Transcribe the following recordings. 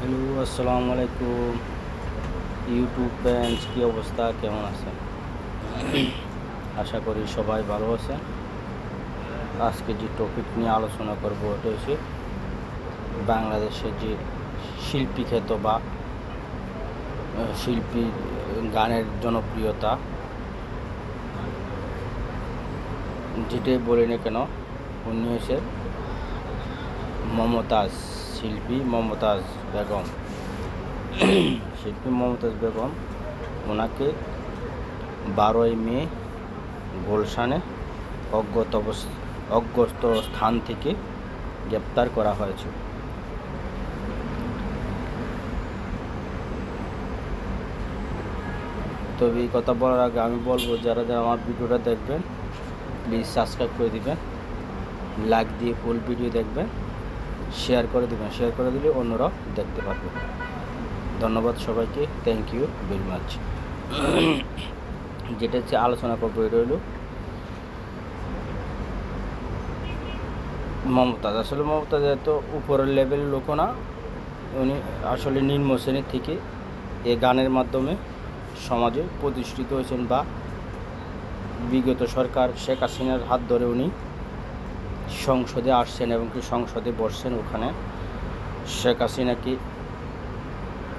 Hello, আসসালামু আলাইকুম। YouTube friends, কী অবস্থা? কেমন আছেন? আশা করি সবাই ভালো আছেন। আজকে যে টপিক নিয়ে আলোচনা করব, ওটা হচ্ছে বাংলাদেশের যে শিল্পী খ্যাত বা শিল্পী গানের জনপ্রিয়তা। যেটাই বলি না কেন, উনি হচ্ছে মমতাজ। শিল্পী মমতাজ বেগম। শিল্পী মমতাজ বেগম ওনাকে বারোই মে গুলশানে অজ্ঞত অজ্ঞত স্থান থেকে গ্রেপ্তার করা হয়েছে। তবে এই কথা বলার আগে আমি বলব, যারা যারা আমার ভিডিওটা দেখবেন প্লিজ সাবস্ক্রাইব করে দিবেন লাইক দিয়ে ফুল ভিডিও দেখবেন। শেয়ার করে দেবেন শেয়ার করে দিলে অন্যরাও দেখতে পারবে। ধন্যবাদ সবাইকে থ্যাংক ইউ ভেরি মাচ যেটা হচ্ছে আলোচনা করব, এটা হলো মমতাজ। আসলে মমতাজ এত উপরের লেভেলের লোক না, উনি আসলে নিম্ন শ্রেণির থেকে এ গানের মাধ্যমে সমাজে প্রতিষ্ঠিত হয়েছেন বা বিগত সরকার শেখ হাসিনার হাত ধরে উনি সংসদে আসছেন এবং কি সংসদে বসছেন ওখানে, শেখ হাসিনাকে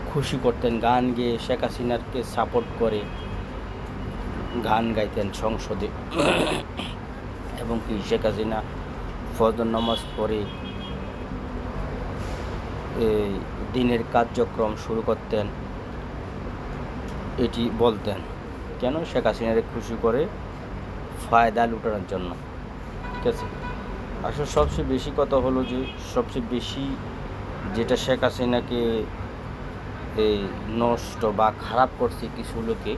খুশি করতেন গান গেয়ে শেখ হাসিনাকে সাপোর্ট করে গান গাইতেন সংসদে। এবং কি শেখ হাসিনা ফজর নামাজ পড়ে দিনের কার্যক্রম শুরু করতেন, এটি বলতেন, কেন শেখ হাসিনাকে খুশি করে ফায়দা লুটানোর জন্য? ঠিক আছে? আসলে সবচেয়ে বেশি কথা হলো যে, সবচেয়ে বেশি যেটা শেখ হাসিনাকে এই নষ্ট বা খারাপ করছে কিছু লোকে,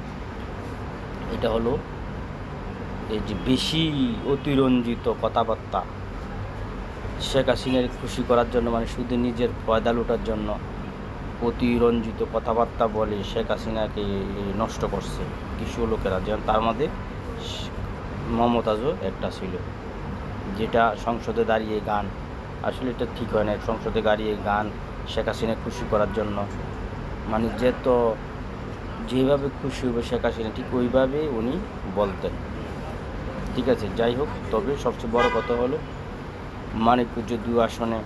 এটা হলো এই যে বেশি অতিরঞ্জিত কথাবার্তা। শেখ হাসিনার খুশি করার জন্য মানে শুধু নিজের ফয়দা লুটার জন্য অতিরঞ্জিত কথাবার্তা বলে শেখ হাসিনাকে নষ্ট করছে কিছু লোকেরা। যেমন তার মধ্যে মমতাজও একটা ছিল। যেটা সংসদে দাঁড়িয়ে গান, আসলে এটা ঠিক হয় না। সংসদে দাঁড়িয়ে গান শেখ হাসিনা খুশি করার জন্য। মানে যে তো যেভাবে খুশি হবে শেখ হাসিনা, ঠিক ওইভাবেই উনি বলতেন। ঠিক আছে, যাই হোক, তবে সবচেয়ে বড় কথা হলো, মানিকপুর দু আসনে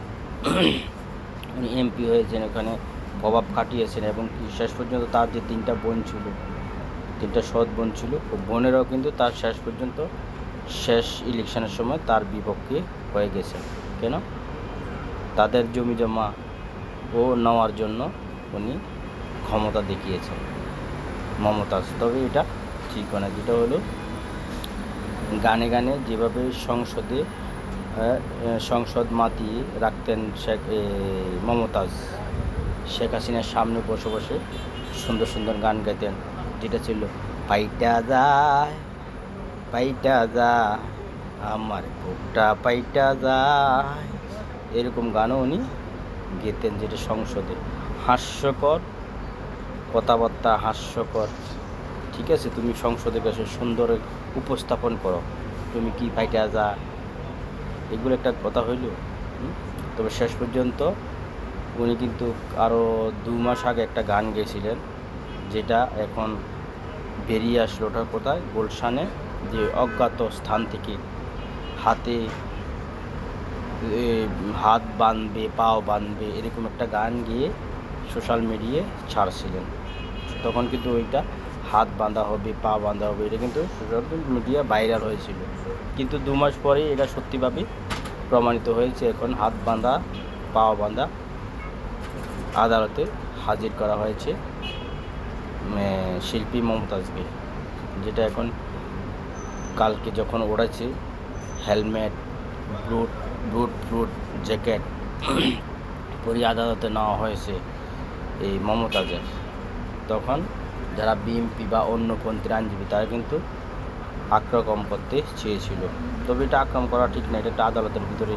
উনি এমপি হয়েছেন, ওখানে প্রভাব খাটিয়েছেন এবং শেষ পর্যন্ত তার যে তিনটা বোন ছিল, তিনটা সৎ বোন ছিল, ও বোনেরাও কিন্তু তার শেষ পর্যন্ত শেষ ইলেকশনের সময় তার বিপক্ষে হয়ে গেছে। কেন? তাদের জমি জমা ও নেওয়ার জন্য উনি ক্ষমতা দেখিয়েছেন। মমতাজ তবে এটা ঠিক হয় না যেটা হলো গানে গানে যেভাবে সংসদে আহ, সংসদ মাতিয়ে রাখতেন শেখ মমতাজ শেখ হাসিনার সামনে বসে বসে সুন্দর সুন্দর গান গাইতেন। যেটা ছিল পাইটা যায় পাইটা যায় আমার বুকটা পাইটা যায় এরকম গানও উনি গেতেন যেটা সংসদে। হাস্যকর, কথাবার্তা হাস্যকর। ঠিক আছে, তুমি সংসদে কাছে সুন্দর উপস্থাপন করো। তুমি কি পাইটা যা? এগুলো একটা কথা হইল তবে শেষ পর্যন্ত উনি কিন্তু আরও দু মাস আগে একটা গান গেয়েছিলেন, যেটা এখন বেরিয়ে আসলো ওটা কোথায়, গুলশানে। যে অজ্ঞাত স্থান থেকে হাতে হাত বাঁধবে পাও বাঁধবে এরকম একটা গান গিয়ে সোশ্যাল মিডিয়ায় ছাড়ছিলেন। তখন কিন্তু ওইটা হাত বাঁধা হবে, পা বাঁধা হবে, এটা কিন্তু সোশ্যাল মিডিয়া ভাইরাল হয়েছিল। কিন্তু দু মাস পরে এটা সত্যিভাবে প্রমাণিত হয়েছে, এখন হাত বাঁধা পা বাঁধা আদালতে হাজির করা হয়েছে শিল্পী মমতাজকে, যেটা এখন কালকে যখন ওড়াচ্ছে helmet, boot boot fruit jacket, পরি আদালতে নেওয়া হয়েছে এই মমতাজের তখন যারা বিএমপি বা অন্য পন্থীর আইনজীবী, তারা কিন্তু আক্রমণ করতে চেয়েছিল। তবে এটা আক্রমণ করা ঠিক না, এটা আদালতের ভিতরে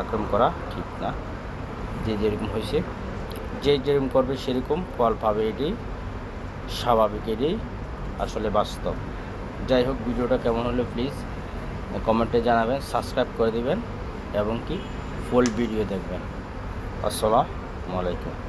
আক্রমণ করা ঠিক না। যে যেরকম হয়েছে, যে যেরকম করবে সেরকম ফল পাবে এটি, স্বাভাবিক এটাই আসলে বাস্তব। যাই হোক, ভিডিওটা কেমন হলো প্লিজ কমেন্টে জানাবেন সাবস্ক্রাইব করে দিবেন, এবং কি ফুল ভিডিও দেখবেন। আসসালামু আলাইকুম।